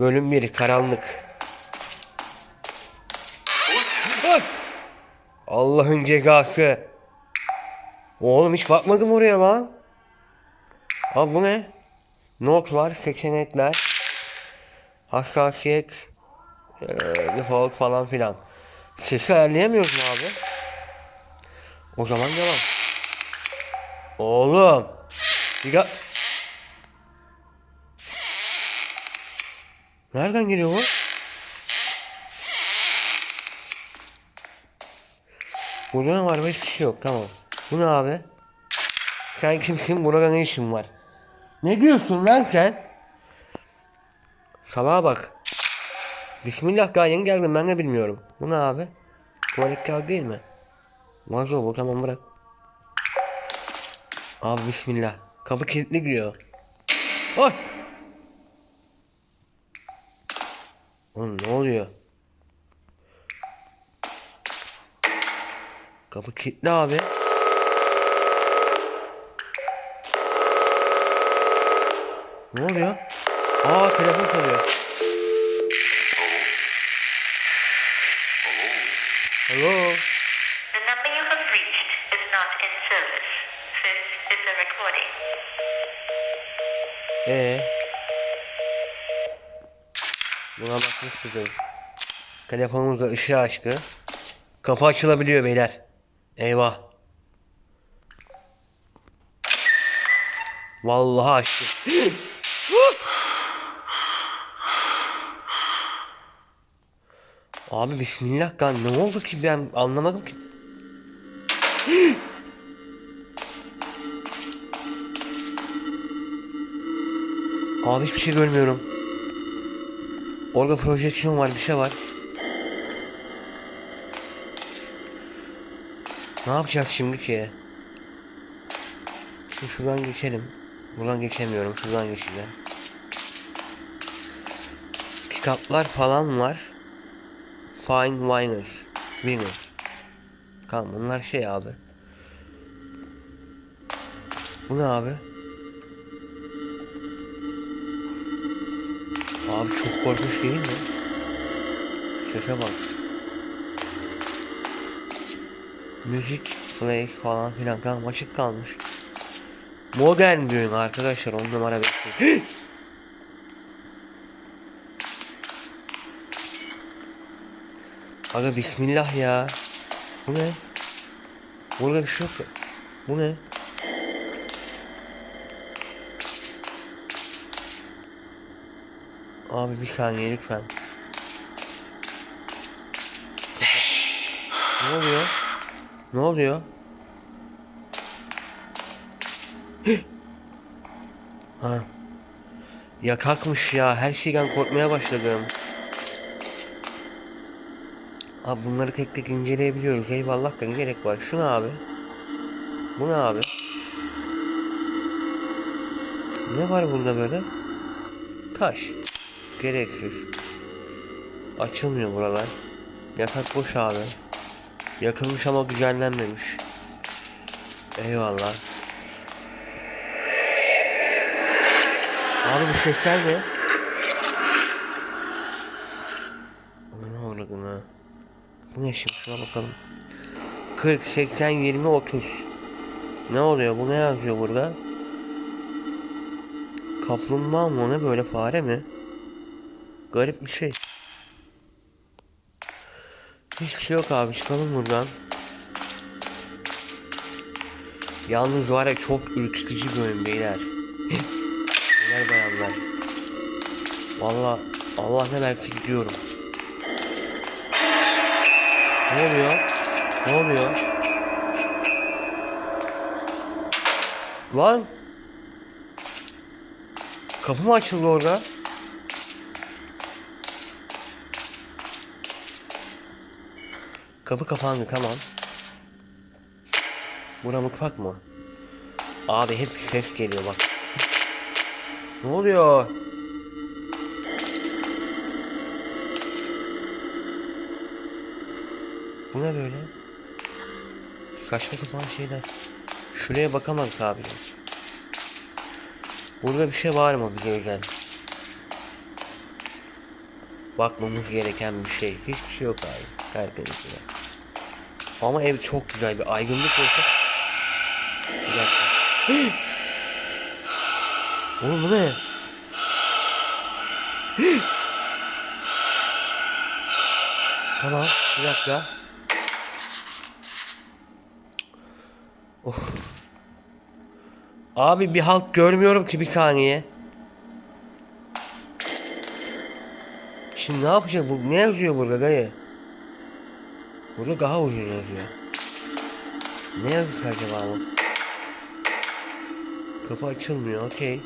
Bölüm 1 karanlık. Allah'ın cezası. Oğlum hiç bakmadım oraya lan. Abi bu ne? Notlar, seçenekler, hassasiyet, eee, default falan filan. Sesi ayarlayamıyoruz mu abi? O zaman devam. Oğlum. Bir dakika. Nereden geliyor bu? Burada ne var? Hiçbir şey yok. Tamam. Bu ne abi? Sen kimsin? Burada ne işin var? Ne diyorsun lan sen? Salağa bak. Bismillah daha yeni geldim ben de bilmiyorum. Bu ne abi? Tuvalet kağıdı değil mi? Vazo bu tamam bırak. Abi bismillah. Kapı kilitli giriyor. Ay! Oğlum ne oluyor? Kapı kilitli abi. Ne oluyor? Aa telefon çalıyor. Hello. The number you have reached is not in service. This is a recording. Ee. Buna bakmış bize. Telefonumuzda ışığı açtı. Kafa açılabiliyor beyler. Eyvah. Vallahi açtı. Abi bismillah kan ne oldu ki ben anlamadım ki. Abi hiçbir şey görmüyorum. Orada projeksiyon var bir şey var. Ne yapacağız şimdi ki? Şimdi şuradan geçelim. Buradan geçemiyorum. Şuradan geçeceğim. Kitaplar falan var. Fine Winers. Winners. Tamam bunlar şey abi. Bu ne abi? Abi çok korkunç değil mi? Sese bak. Müzik, play falan filan tamam açık kalmış. Modern düğün arkadaşlar on numara bekliyor. Aga bismillah ya. Bu ne? Burada bir şey yok. Bu ne? Abi bir saniye lütfen. Ne oluyor? Ne oluyor? Ha. Ya kalkmış ya. Her şeyden korkmaya başladım. Abi bunları tek tek inceleyebiliyoruz. Eyvallah da gerek var. Şu ne abi? Bu ne abi? Ne var burada böyle? Taş. Gereksiz. Açılmıyor buralar. Yatak boş abi. Yakılmış ama güzellenmemiş. Eyvallah. Abi bu sesler ne? Ne uğradın ha? Bu ne şimdi şuna bakalım. 40, 80, 20, 30. Ne oluyor? Bu ne yazıyor burada? Kaplumbağa mı o ne böyle fare mi? Garip bir şey. Hiçbir şey yok abi çıkalım buradan. Yalnız var ya çok ürkütücü bir oyun beyler. beyler bayanlar. Valla Allah ne verse gidiyorum. Ne oluyor? Ne oluyor? Lan! Kapı mı açıldı orada? Kapı kapandı tamam. Bura mutfak mı? Abi hep ses geliyor bak. Ne oluyor? Bu ne böyle? Saçma sapan şeyler. Şuraya bakamadık abi. Burada bir şey var mı bize özel? bakmamız gereken bir şey. Hiçbir şey yok abi. Tertemiz ya. Ama ev çok güzel bir aydınlık olsa. Bir dakika. Oğlum bu ne? tamam bir dakika. Of. Abi bir halk görmüyorum ki bir saniye. Şimdi ne yapacak bu? Ne yazıyor burada dayı? Burada daha uzun yazıyor. Ne yazıyor acaba bu? Kafa açılmıyor, okey.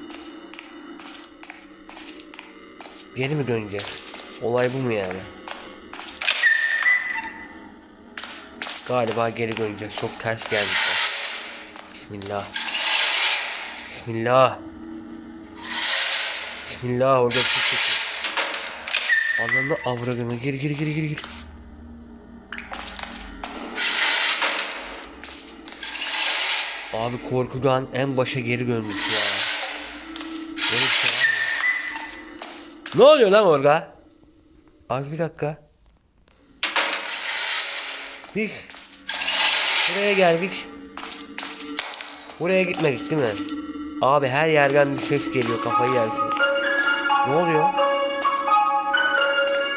Geri mi döneceğiz? Olay bu mu yani? Galiba geri döneceğiz. Çok ters geldik. Bismillah. Bismillah. Bismillah orada çok kötü. Anlamda avradını gir gir gir gir gir. Abi korkudan en başa geri döndük ya. Böyle bir şey var mı? Ne oluyor lan orada? Az bir dakika. Biz buraya geldik. Buraya gitmedik değil mi? Abi her yerden bir ses geliyor kafayı yersin. Ne oluyor?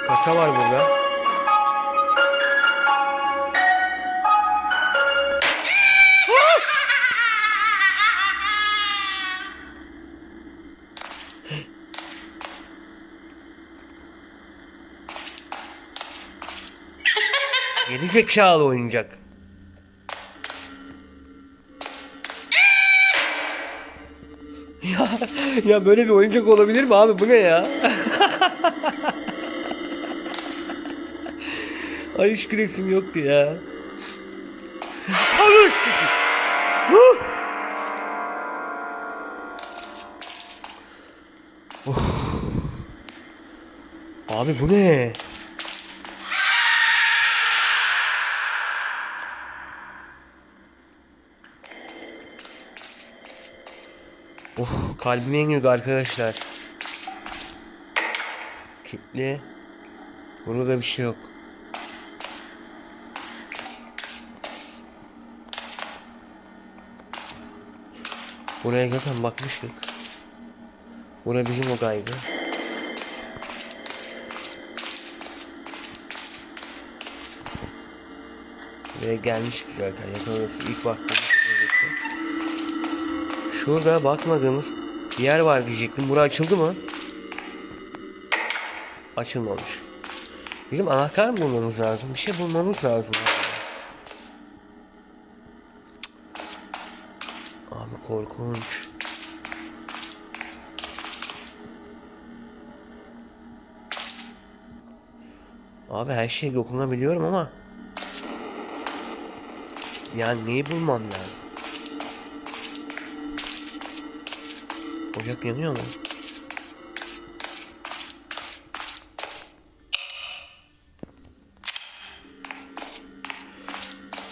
Kasa var burada. Zekalı oyuncak. ya, ya böyle bir oyuncak olabilir mi abi bu ne ya? Ay hiç resim yoktu ya. Alır çünkü. Huh! Of. Abi bu ne? Of kalbime iniyordu arkadaşlar. Kitli. Burada bir şey yok. Buraya zaten bakmıştık. Bura bizim odaydı. Buraya gelmiştik zaten. Yakın ilk baktığımız. Şurada bakmadığımız bir yer var diyecektim. Bura açıldı mı? Açılmamış. Bizim anahtar mı bulmamız lazım? Bir şey bulmamız lazım. Abi korkunç. Abi her şeye dokunabiliyorum ama yani neyi bulmam lazım? Ocak yanıyor mu?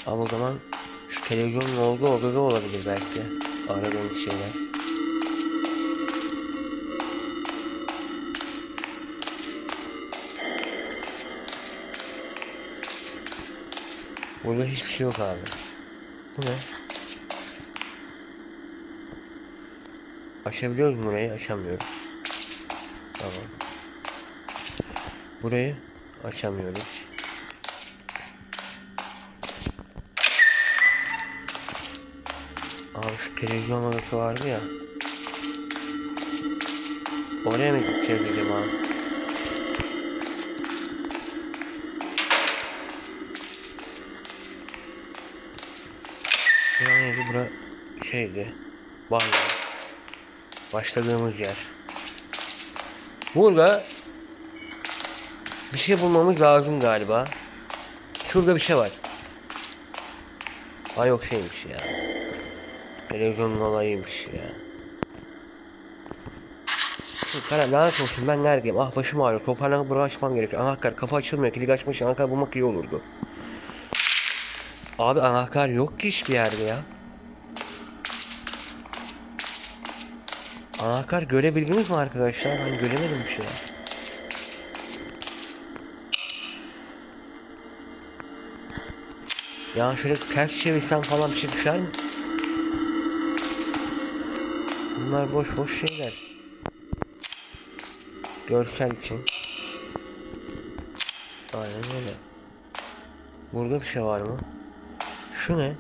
Ama o zaman şu televizyonun olduğu odada olabilir belki. Aradığımız şeyler. Burada hiçbir şey yok abi. Bu ne? Açabiliyoruz mu burayı? Açamıyoruz. Tamam. Burayı açamıyoruz. Abi şu televizyon odası vardı ya. Oraya mı gideceğiz acaba? Bura neydi? Bura şeydi. Banyo. Başladığımız yer. Burada bir şey bulmamız lazım galiba. Şurada bir şey var. Ha yok şeymiş ya. Televizyonun olayıymış ya. Kara lanet olsun ben neredeyim? Ah başım ağrıyor. Toparlanıp bunu açmam gerekiyor. Anahtar kafa açılmıyor. Kilit için anahtar bulmak iyi olurdu. Abi anahtar yok ki hiçbir yerde ya. Anahtar görebildiniz mi arkadaşlar? Ben göremedim bir şey. Ya şöyle ters çevirsem falan bir şey düşer mi? Bunlar boş boş şeyler. Görsel için. Aynen öyle. Burada bir şey var mı? Şu ne?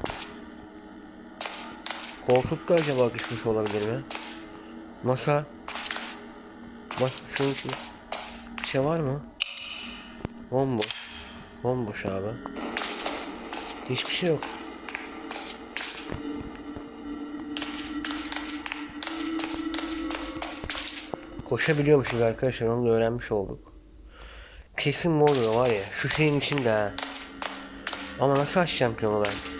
Koltukta acaba düşmüş olabilir mi? Masa. Şunun için. Bir şey var mı? Bomboş. Bomboş abi. Hiçbir şey yok. Koşabiliyormuşuz arkadaşlar onu da öğrenmiş olduk. Kesin mi oluyor var ya şu şeyin içinde ha. Ama nasıl açacağım ki onu ben?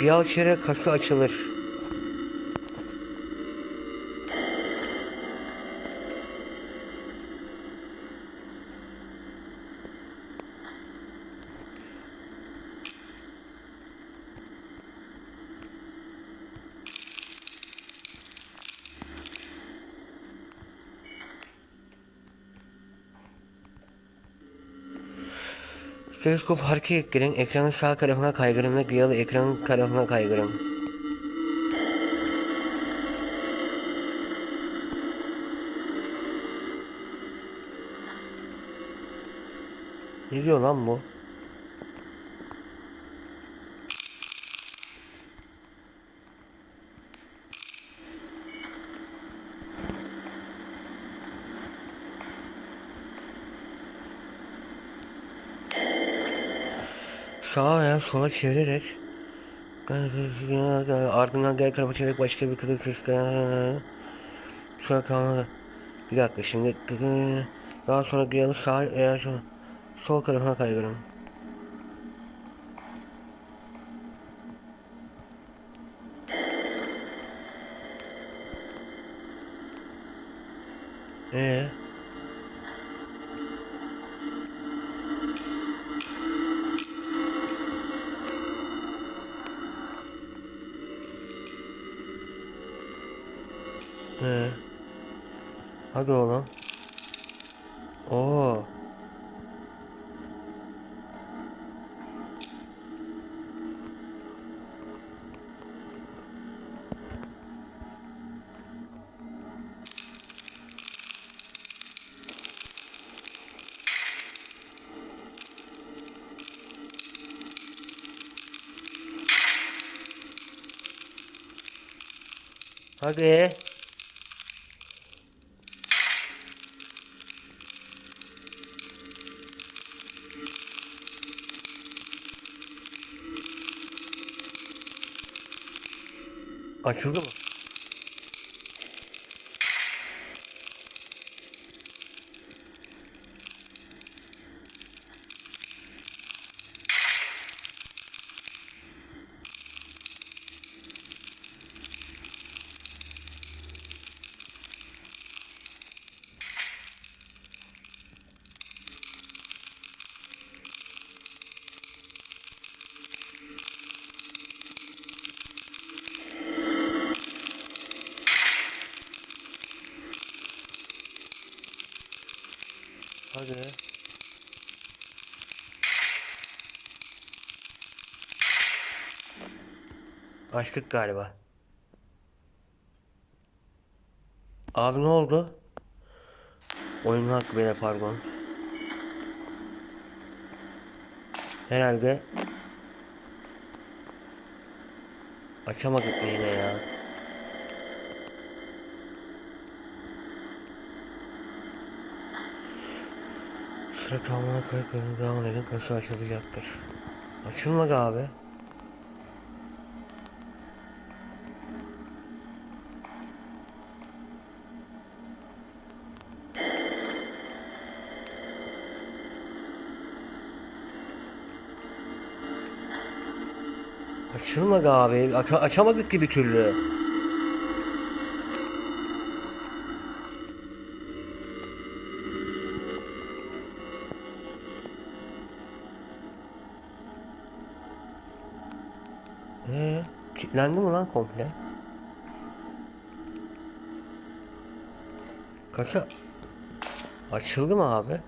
Bir alçere kası açılır. Stetoskop hareket ettirin, ekranın sağ tarafına kaydırın ve gıyalı ekranın tarafına kaydırın. Ne diyor lan bu? Sağa veya sola çevirerek ardından gel tarafa çevirerek başka bir kılıç sesle sonra kalmadı. Bir dakika şimdi daha sonra gıyalı sağ veya sol, sol tarafına kaydırın. Ee? Hadi oğlum. Oo. Hadi. Açıldı mı? Hadi. Açtık galiba. Abi ne oldu? Oyunun hakkı bile pardon. Herhalde Açamadık yine ya? Sıra kalmana kırıklarını devam edin kasa açılacaktır. Açılmadı abi. Açılmadı abi. Aç açamadık ki bir türlü. Kilitlendi mi lan komple? Kasa açıldı mı abi?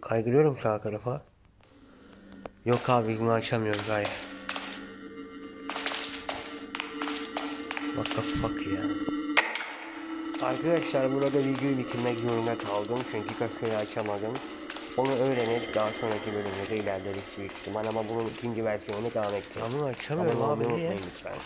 Kaygılıyorum sağ tarafa. Yok abi bunu açamıyoruz hayır. What the fuck ya. Arkadaşlar burada videoyu bitirmek zorunda kaldım çünkü kasayı açamadım. Onu öğrenip daha sonraki bölümde de ilerleriz büyük ihtimal ama bunun ikinci versiyonu devam edeceğiz. Bunu açamıyorum abi niye? Lütfen.